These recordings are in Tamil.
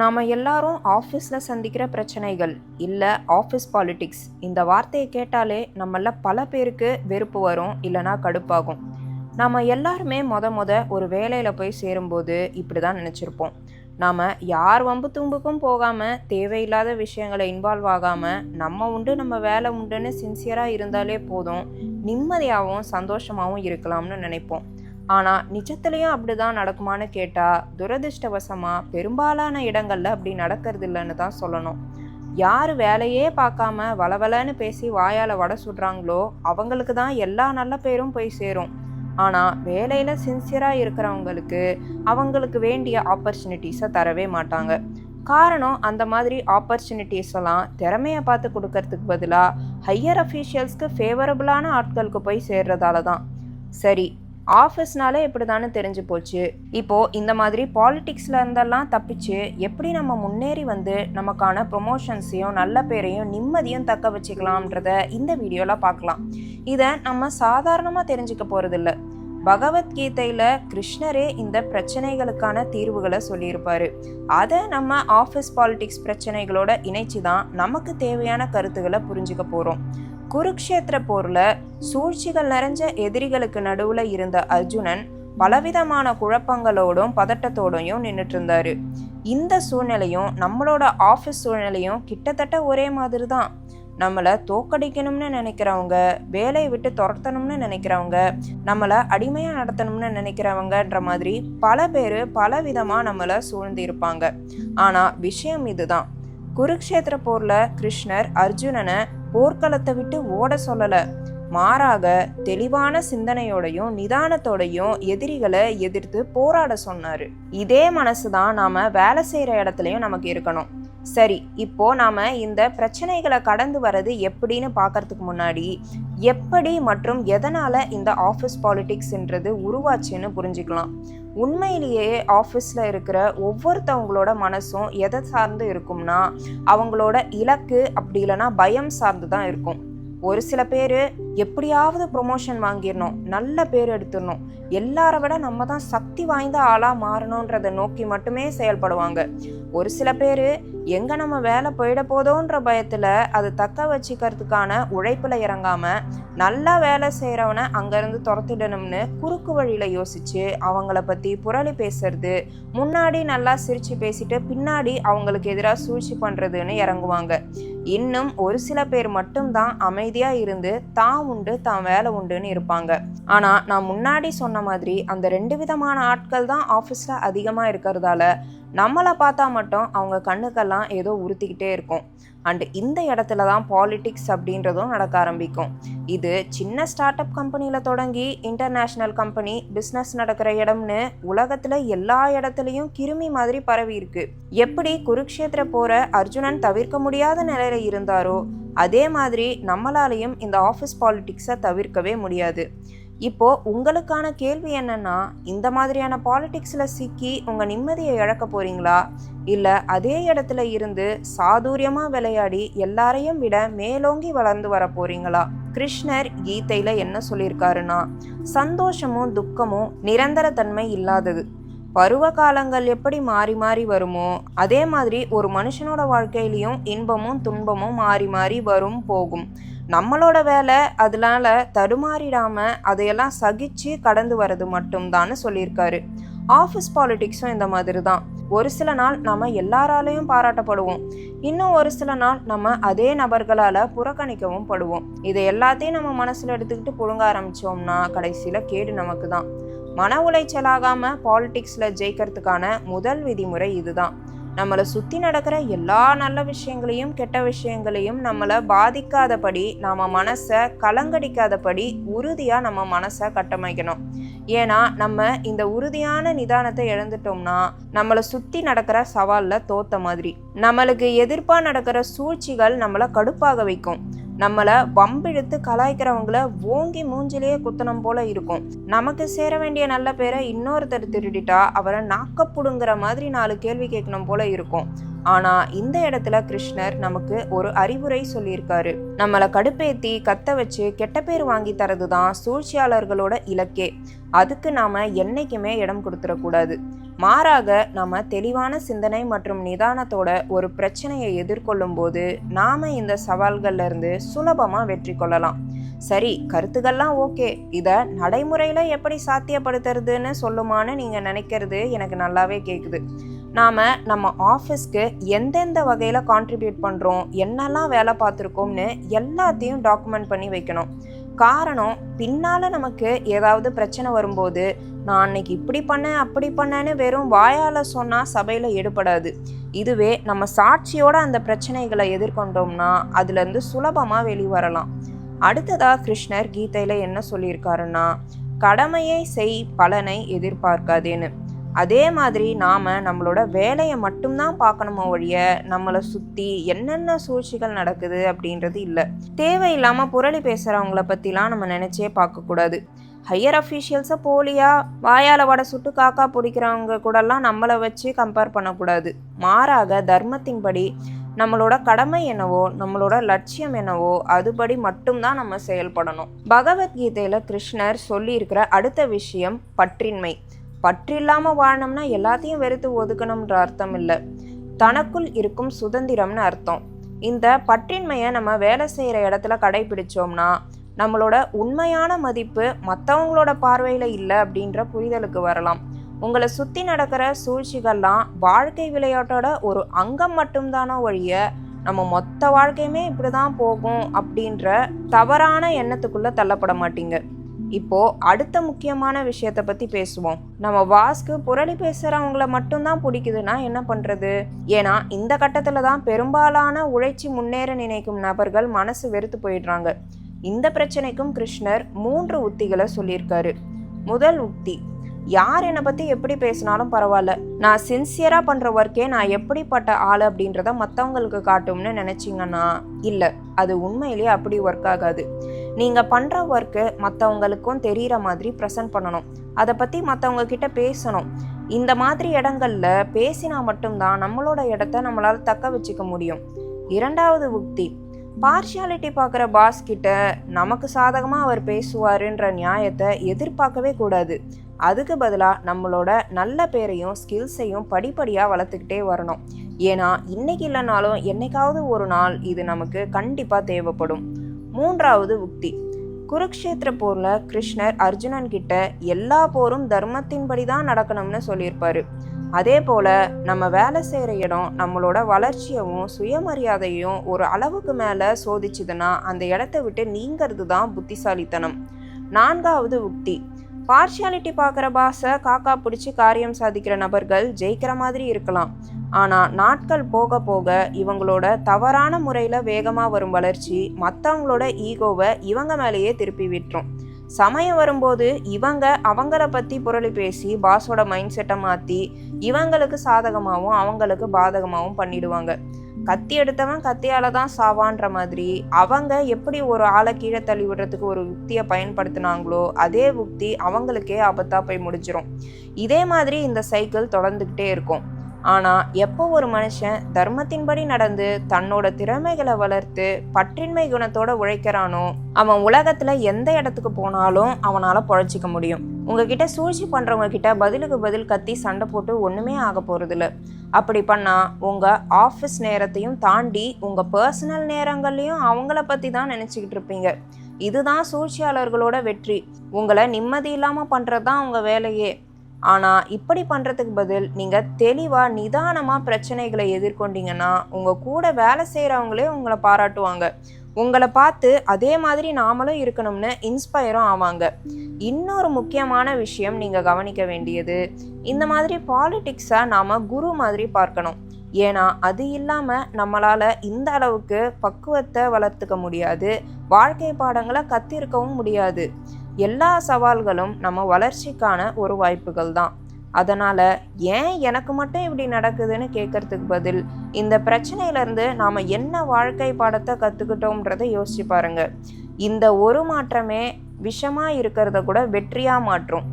நாம் எல்லாரும் ஆஃபீஸில் சந்திக்கிற பிரச்சனைகள் இல்லை ஆஃபீஸ் பாலிட்டிக்ஸ் இந்த வார்த்தையை கேட்டாலே நம்மள பல பேருக்கு வெறுப்பு வரும் இல்லைனா கடுப்பாகும். நாம் எல்லாருமே மொத மொத ஒரு வேலையில் போய் சேரும்போது இப்படி தான் நினச்சிருப்போம். நாம் யார் வம்பு தும்புக்கும் போகாமல் தேவையில்லாத விஷயங்களை இன்வால்வ் ஆகாமல் நம்ம உண்டு நம்ம வேலை உண்டுன்னு சின்சியராக இருந்தாலே போதும் நிம்மதியாகவும் சந்தோஷமாகவும் இருக்கலாம்னு நினைப்போம். ஆனால் நிஜத்துலேயும் அப்படி தான் நடக்குமான்னு கேட்டால் துரதிர்ஷ்டவசமாக பெரும்பாலான இடங்களில் அப்படி நடக்கிறது இல்லைன்னு தான் சொல்லணும். யார் வேலையே பார்க்காம வளவலன்னு பேசி வாயால் வடை சுடுறாங்களோ அவங்களுக்கு தான் எல்லா நல்ல பேரும் போய் சேரும். ஆனால் வேலையில் சின்சியராக இருக்கிறவங்களுக்கு அவங்களுக்கு வேண்டிய ஆப்பர்ச்சுனிட்டிஸை தரவே மாட்டாங்க. காரணம் அந்த மாதிரி ஆப்பர்ச்சுனிட்டிஸ் எல்லாம் திறமையை பார்த்து கொடுக்கறதுக்கு பதிலாக ஹையர் அஃபீஷியல்ஸ்க்கு ஃபேவரபுளான ஆட்களுக்கு போய் சேர்றதால தான். சரி ஆஃபீஸ்னாலே இப்படி தானே தெரிஞ்சு போச்சு. இப்போது இந்த மாதிரி பாலிட்டிக்ஸில் இருந்தெல்லாம் தப்பிச்சு எப்படி நம்ம முன்னேறி வந்து நமக்கான ப்ரொமோஷன்ஸையும் நல்ல பேரையும் நிம்மதியும் தக்க வச்சுக்கலாம்ன்றத இந்த வீடியோவில் பார்க்கலாம். இதை நம்ம சாதாரணமாக தெரிஞ்சுக்க போகிறதில்ல பகவத்கீதையில் கிருஷ்ணரே இந்த பிரச்சனைகளுக்கான தீர்வுகளை சொல்லியிருப்பார். அதை நம்ம ஆஃபீஸ் பாலிட்டிக்ஸ் பிரச்சனைகளோட இணைச்சி தான் நமக்கு தேவையான கருத்துக்களை புரிஞ்சுக்க போகிறோம் குருக்ஷேத்திர போர்ல சூழ்ச்சிகள் நிறைஞ்ச எதிரிகளுக்கு நடுவுல இருந்த அர்ஜுனன் பலவிதமான குழப்பங்களோடும் பதட்டத்தோடையும் நின்றுட்டு இருந்தாரு இந்த சூழ்நிலையும் நம்மளோட ஆஃபீஸ் சூழ்நிலையும் கிட்டத்தட்ட ஒரே மாதிரி தான் நம்மளை தோக்கடிக்கணும்னு நினைக்கிறவங்க வேலையை விட்டு துரத்தணும்னு நினைக்கிறவங்க நம்மளை அடிமையாக நடத்தணும்னு நினைக்கிறவங்கன்ற மாதிரி பல பேர் பல விதமாக நம்மளை சூழ்ந்து இருப்பாங்க ஆனால் விஷயம் இதுதான். குருக்ஷேத்திர போரில் கிருஷ்ணர் அர்ஜுனனை போர்க்களத்தை விட்டு ஓட சொல்லலை. மாறாக தெளிவான சிந்தனையோடையும் நிதானத்தோடையும் எதிரிகளை எதிர்த்து போராட சொன்னாரு. இதே மனசு தான் நாம வேலை செய்யற இடத்துலயும் நமக்கு இருக்கணும். சரி இப்போ நாம இந்த பிரச்சனைகளை கடந்து வர்றது எப்படின்னு பார்க்கறதுக்கு முன்னாடி எப்படி மற்றும் எதனால இந்த ஆஃபீஸ் பாலிடிக்ஸ்ன்றது உருவாச்சுன்னு புரிஞ்சுக்கலாம். உண்மையிலேயே ஆஃபீஸில் இருக்கிற ஒவ்வொருத்தவங்களோட மனசும் எதை சார்ந்து இருக்கும்னா அவங்களோட இலக்கு அப்படி இல்லைன்னா பயம் சார்ந்து தான் இருக்கும். ஒரு சில பேர் எப்படியாவது ப்ரொமோஷன் வாங்கிடணும் நல்ல பேர் எடுத்துடணும். எல்லார விட நம்ம தான் சக்தி வாய்ந்த ஆளாக மாறணுன்றதை நோக்கி மட்டுமே செயல்படுவாங்க. ஒரு சில பேர் எங்கே நம்ம வேலை போயிட போதோன்ற பயத்தில் அது தக்க வச்சுக்கிறதுக்கான உழைப்பில் இறங்காமல் நல்லா வேலை செய்கிறவனை அங்கேருந்து துரத்திடணும்னு குறுக்கு வழியில் யோசித்து அவங்கள பற்றி புரளி பேசுறது முன்னாடி நல்லா சிரித்து பேசிட்டு பின்னாடி அவங்களுக்கு எதிராக சூழ்ச்சி பண்ணுறதுன்னு இறங்குவாங்க. இன்னும் ஒரு சில பேர் மட்டும்தான் அமைதியாக இருந்து தான் உண்டு தான் வேலை உண்டுன்னு இருப்பாங்க. ஆனால் நான் முன்னாடி சொன்ன மாதிரி அந்த ரெண்டு விதமான ஆட்கள் தான் ஆஃபீஸில் அதிகமாக இருக்கிறதால நம்மளை பார்த்தா மட்டும் அவங்க கண்ணுக்கெல்லாம் ஏதோ உறுத்திக்கிட்டே இருக்கும். அண்ட் இந்த இடத்துல தான் பாலிட்டிக்ஸ் அப்படின்றதும் நடக்க ஆரம்பிக்கும். இது சின்ன ஸ்டார்ட் அப் கம்பெனியில் தொடங்கி இன்டர்நேஷ்னல் கம்பெனி பிஸ்னஸ் நடக்கிற இடம்னு உலகத்தில் எல்லா இடத்துலையும் கிருமி மாதிரி பரவி இருக்கு. எப்படி குருக்ஷேத்திர போற அர்ஜுனன் தவிர்க்க முடியாத நிலையில இருந்தாரோ அதே மாதிரி நம்மளாலையும் இந்த ஆஃபீஸ் பாலிட்டிக்ஸை தவிர்க்கவே முடியாது. இப்போ உங்களுக்கான கேள்வி என்னன்னா இந்த மாதிரியான பாலிடிக்ஸில் சிக்கி உங்கள் நிம்மதியை இழக்க போறீங்களா? இல்லை அதே இடத்துல இருந்து சாதுரியமாக விளையாடி எல்லாரையும் விட மேலோங்கி வளர்ந்து வர போறீங்களா? கிருஷ்ணர் கீதையில் என்ன சொல்லியிருக்காருன்னா சந்தோஷமும் துக்கமும் நிரந்தர தன்மை இல்லாதது. பருவ காலங்கள் எப்படி மாறி மாறி வருமோ அதே மாதிரி ஒரு மனுஷனோட வாழ்க்கையிலையும் இன்பமும் துன்பமும் மாறி மாறி வரும் போகும். நம்மளோட வேலை அதனால தடுமாறிடாம அதையெல்லாம் சகிச்சு கடந்து வர்றது மட்டும்தான்னு சொல்லியிருக்காரு. ஆஃபீஸ் பாலிடிக்ஸும் இந்த மாதிரி தான் ஒரு சில நாள் நம்ம எல்லாராலையும் பாராட்டப்படுவோம். இன்னும் ஒரு சில நாள் நம்ம அதே நபர்களால் புறக்கணிக்கவும் படுவோம். இதை எல்லாத்தையும் நம்ம மனசில் எடுத்துக்கிட்டு புழுங்க ஆரம்பித்தோம்னா கடைசியில் கேடு நமக்கு தான் மன உளைச்சலாகாமல் பாலிடிக்ஸில் ஜெயிக்கிறதுக்கான முதல் விதிமுறை இதுதான். நம்மளை சுற்றி நடக்கிற எல்லா நல்ல விஷயங்களையும் கெட்ட விஷயங்களையும் நம்மளை பாதிக்காதபடி நம்ம மனசை கலங்கடிக்காதபடி உறுதியாக நம்ம மனசை கட்டமைக்கணும். ஏன்னா நம்ம இந்த உறுதியான நிதானத்தை இழந்துட்டோம்னா நம்மளை சுற்றி நடக்கிற சவாலில் தோத்த மாதிரி. நம்மளுக்கு எதிர்ப்பாக நடக்கிற சூழ்ச்சிகள் நம்மளை கடுப்பாக வைக்கும். நம்மளை வம்பிழுத்து கலாய்க்கிறவங்கள ஓங்கி மூஞ்சிலேயே குத்தனம் போல இருக்கும். நமக்கு சேர வேண்டிய நல்ல பேரை இன்னொருத்தர் திருடிட்டா அவரை நாக்கப்புடுங்கிற மாதிரி நாலு கேள்வி கேட்கணும் போல இருக்கும். ஆனா இந்த இடத்துல கிருஷ்ணர் நமக்கு ஒரு அறிவுரை சொல்லியிருக்காரு. நம்மளை கடுப்பேத்தி கத்த வச்சு கெட்ட பேர் வாங்கி தரதுதான் சூழ்ச்சியாளர்களோட இலக்கே. அதுக்கு நாம என்னைக்குமே இடம் கொடுத்துடக்கூடாது. மாறாக நம்ம தெளிவான சிந்தனை மற்றும் நிதானத்தோட ஒரு பிரச்சனையை எதிர்கொள்ளும் போது நாம இந்த சவால்கள்ல இருந்து சுலபமா வெற்றி கொள்ளலாம். சரி கருத்துக்கள்லாம் ஓகே. இதை நடைமுறையில் எப்படி சாத்தியப்படுத்துறதுன்னு சொல்லுமான்னு நீங்கள் நினைக்கிறது எனக்கு நல்லாவே கேட்குது நாம் நம்ம ஆஃபீஸ்க்கு எந்தெந்த வகையில் கான்ட்ரிபியூட் பண்ணுறோம் என்னெல்லாம் வேலை பார்த்துருக்கோம்னு எல்லாத்தையும் டாக்குமெண்ட் பண்ணி வைக்கணும். காரணம் பின்னால் நமக்கு ஏதாவது பிரச்சனை வரும்போது நான் அன்னைக்கு இப்படி பண்ணேன் அப்படி பண்ணேன்னு வெறும் வாயால் சொன்னால் சபையில் எடுபடாது. இதுவே நம்ம சாட்சியோட அந்த பிரச்சனைகளை எதிர்கொண்டோம்னா அதுலேருந்து சுலபமாக வெளிவரலாம் அடுத்ததாக கிருஷ்ணர் கீதையில் என்ன சொல்லியிருக்காருன்னா கடமையை செய் பலனை எதிர்பார்க்காதேன்னு. அதே மாதிரி நாம் நம்மளோட வேலையை மட்டும்தான் பார்க்கணுமோ ஒழிய நம்மளை சுற்றி என்னென்ன சூழ்ச்சிகள் நடக்குது அப்படின்றது இல்லை. தேவையில்லாமல் புரளி பேசுகிறவங்கள பற்றிலாம் நம்ம நினச்சே பார்க்கக்கூடாது ஹையர் அஃபீஷியல்ஸை போலியா வாயால் வடை சுட்டு காக்கா பிடிக்கிறவங்க கூடலாம் நம்மளை வச்சு கம்பேர் பண்ணக்கூடாது மாறாக தர்மத்தின்படி நம்மளோட கடமை என்னவோ நம்மளோட லட்சியம் என்னவோ அதுபடி மட்டும்தான் நம்ம செயல்படணும். பகவத்கீதையில் கிருஷ்ணர் சொல்லியிருக்கிற அடுத்த விஷயம் பற்றின்மை. பற்று இல்லாமல் வாழணும்னா எல்லாத்தையும் வெறுத்து ஒதுக்கணும்ன்ற அர்த்தம் இல்லை தனக்குள் இருக்கும் சுதந்திரம்னு அர்த்தம். இந்த பற்றின்மையை நம்ம வேலை செய்கிற இடத்துல கடைபிடிச்சோம்னா நம்மளோட உண்மையான மதிப்பு மற்றவங்களோட பார்வையில் இல்லை அப்படின்ற புரிதலுக்கு வரலாம். உங்களை சுற்றி நடக்கிற சூழ்ச்சிகள்லாம் வாழ்க்கை விளையாட்டோட ஒரு அங்கம் மட்டும்தானோ ஒழிய நம்ம மொத்த வாழ்க்கையுமே இப்படி தான் போகும் அப்படின்ற தவறான எண்ணத்துக்குள்ளே தள்ளப்பட மாட்டீங்க. இப்போ அடுத்த முக்கியமான விஷயத்த பத்தி பேசுவோம். நம்ம வாஸ்க்கு புரளி பேசுறவங்கள மட்டும்தான் பிடிக்குதுன்னா என்ன பண்றது? ஏன்னா இந்த கட்டத்துல தான் பெரும்பாலான உழைச்சி முன்னேற நினைக்கும் நபர்கள் மனசு வெறுத்து போயிடுறாங்க. இந்த பிரச்சனைக்கும் கிருஷ்ணர் மூன்று உத்திகளை சொல்லியிருக்காரு. முதல் உத்தி யார் என்னை பற்றி எப்படி பேசினாலும் பரவாயில்ல. நான் சின்சியராக பண்ணுற ஒர்க்கே நான் எப்படிப்பட்ட ஆள் அப்படின்றத மற்றவங்களுக்கு காட்டும்னு நினச்சிங்கன்னா இல்லை. அது உண்மையிலேயே அப்படி ஒர்க் ஆகாது. நீங்கள் பண்ணுற ஒர்க்கு மற்றவங்களுக்கும் தெரிகிற மாதிரி ப்ரெசன்ட் பண்ணணும். அதை பற்றி மற்றவங்க கிட்ட பேசணும். இந்த மாதிரி இடங்கள்ல பேசினா மட்டும்தான் நம்மளோட இடத்த நம்மளால் தக்க வச்சுக்க முடியும். இரண்டாவது உக்தி பார்ஷியாலிட்டி பார்க்குற பாஸ் கிட்ட நமக்கு சாதகமாக அவர் பேசுவாருன்ற நியாயத்தை எதிர்பார்க்கவே கூடாது. அதுக்கு பதிலாக நம்மளோட நல்ல பேரையும் ஸ்கில்ஸையும் படிப்படியாக வளர்த்துக்கிட்டே வரணும். ஏன்னா இன்னைக்கு இல்லைனாலும் என்னைக்காவது ஒரு நாள் இது நமக்கு கண்டிப்பாக தேவைப்படும். மூன்றாவது உக்தி. குருக்ஷேத்திர போரில் கிருஷ்ணர் அர்ஜுனன் கிட்ட எல்லா போரும் தர்மத்தின்படி தான் நடக்கணும்னு சொல்லியிருப்பாரு. அதே போல் நம்ம வேலை செய்கிற இடம் நம்மளோட வளர்ச்சியவும் சுயமரியாதையும் ஒரு அளவுக்கு மேலே சோதிச்சுதுன்னா அந்த இடத்த விட்டு நீங்கிறது தான் புத்திசாலித்தனம். நான்காவது உக்தி. பார்ஷியாலிட்டி பார்க்குற பாசை காக்கா பிடிச்சி காரியம் சாதிக்கிற நபர்கள் ஜெயிக்கிற மாதிரி இருக்கலாம். ஆனால் நாட்கள் போக போக இவங்களோட தவறான முறையில் வேகமாக வரும் வளர்ச்சி மற்றவங்களோட ஈகோவை இவங்க மேலேயே திருப்பி விட்டுரும். சமயம் வரும்போது இவங்க அவங்கள பற்றி புரளி பேசி பாஸோட மைண்ட் செட்டை மாற்றி இவங்களுக்கு சாதகமாகவும் அவங்களுக்கு பாதகமாகவும் பண்ணிடுவாங்க. கத்தி எடுத்தவன் கத்தியால தான் சாவான்ற மாதிரி அவங்க எப்படி ஒரு ஆளை கீழே தள்ளி விடுறதுக்கு ஒரு யுக்தியை பயன்படுத்தினாங்களோ அதே யுக்தி அவங்களுக்கே ஆபத்தா போய் முடிஞ்சிடும் இதே மாதிரி இந்த சைக்கிள் தொடர்ந்துக்கிட்டே இருக்கும். ஆனால் எப்போ ஒரு மனுஷன் தர்மத்தின்படி நடந்து தன்னோட திறமைகளை வளர்த்து பற்றின்மை குணத்தோட உழைக்கிறானோ அவன் உலகத்தில் எந்த இடத்துக்கு போனாலும் அவனால் பொழைச்சிக்க முடியும். உங்ககிட்ட சூழ்ச்சி பண்ணுறவங்க கிட்ட பதிலுக்கு பதில் கத்தி சண்டை போட்டு ஒன்றுமே ஆக போகிறதில்ல அப்படி பண்ணால் உங்கள் ஆஃபீஸ் நேரத்தையும் தாண்டி உங்கள் பர்சனல் நேரங்கள்லையும் அவங்கள பற்றி தான் நினச்சிக்கிட்டு இருப்பீங்க. இதுதான் சூழ்ச்சியாளர்களோட வெற்றி. உங்களை நிம்மதி இல்லாமல் பண்ணுறது தான் அவங்க வேலையே. ஆனால் இப்படி பண்ணுறதுக்கு பதில் நீங்கள் தெளிவாக நிதானமாக பிரச்சனைகளை எதிர்கொண்டீங்கன்னா உங்கள் கூட வேலை செய்கிறவங்களே உங்களை பாராட்டுவாங்க. உங்களை பார்த்து அதே மாதிரி நாமளும் இருக்கணும்னு இன்ஸ்பயரும் ஆவாங்க. இன்னொரு முக்கியமான விஷயம் நீங்கள் கவனிக்க வேண்டியது இந்த மாதிரி பாலிட்டிக்ஸை நாம் குரு மாதிரி பார்க்கணும். ஏன்னா அது இல்லாமல் நம்மளால் இந்த அளவுக்கு பக்குவத்தை வளர்த்துக்க முடியாது வாழ்க்கை பாடங்களை கத்திருக்கவும் முடியாது. எல்லா சவால்களும் நம்ம வளர்ச்சிக்கான ஒரு வாய்ப்புகள் தான். அதனால் ஏன் எனக்கு மட்டும் இப்படி நடக்குதுன்னு கேட்கறதுக்கு பதில் இந்த பிரச்சனையிலேருந்து நாம் என்ன வாழ்க்கை பாடத்தை கற்றுக்கிட்டோம்ன்றதை யோசிச்சு பாருங்க. இந்த ஒரு மாற்றமே விஷமாக இருக்கிறத கூட வெற்றியாக மாற்றும்.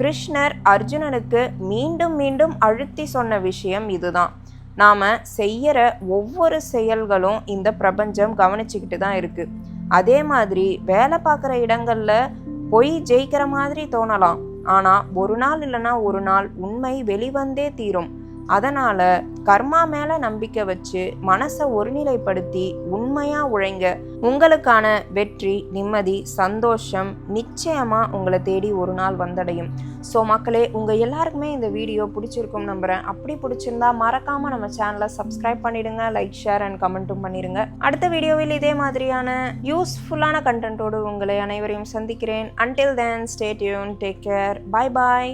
கிருஷ்ணர் அர்ஜுனனுக்கு மீண்டும் மீண்டும் அழுத்தி சொன்ன விஷயம் இதுதான். நாம் செய்கிற ஒவ்வொரு செயல்களும் இந்த பிரபஞ்சம் கவனிச்சுக்கிட்டு தான் இருக்குது அதே மாதிரி வேலை பார்க்குற இடங்களில் பொய் ஜெயிக்கிற மாதிரி தோணலாம். ஆனால் ஒரு நாள் இல்லைன்னா ஒரு நாள் உண்மை வெளிவந்தே தீரும். அதனால கர்மா மேல நம்பிக்கை வச்சு மனசை ஒருநிலைப்படுத்தி உண்மையா உழைங்க. உங்களுக்கான வெற்றி நிம்மதி சந்தோஷம் நிச்சயமா உங்களை தேடி ஒரு நாள் வந்தடையும். ஸோ மக்களே உங்கள் எல்லாருக்குமே இந்த வீடியோ பிடிச்சிருக்கும் நம்புறேன். அப்படி பிடிச்சிருந்தா மறக்காமல் நம்ம சேனலை சப்ஸ்கிரைப் பண்ணிடுங்க லைக் ஷேர் அண்ட் கமெண்ட்டும் பண்ணிடுங்க அடுத்த வீடியோவில் இதே மாதிரியான யூஸ்ஃபுல்லான கண்டென்ட்டோடு உங்களை அனைவரையும் சந்திக்கிறேன். Until then stay tuned take care bye bye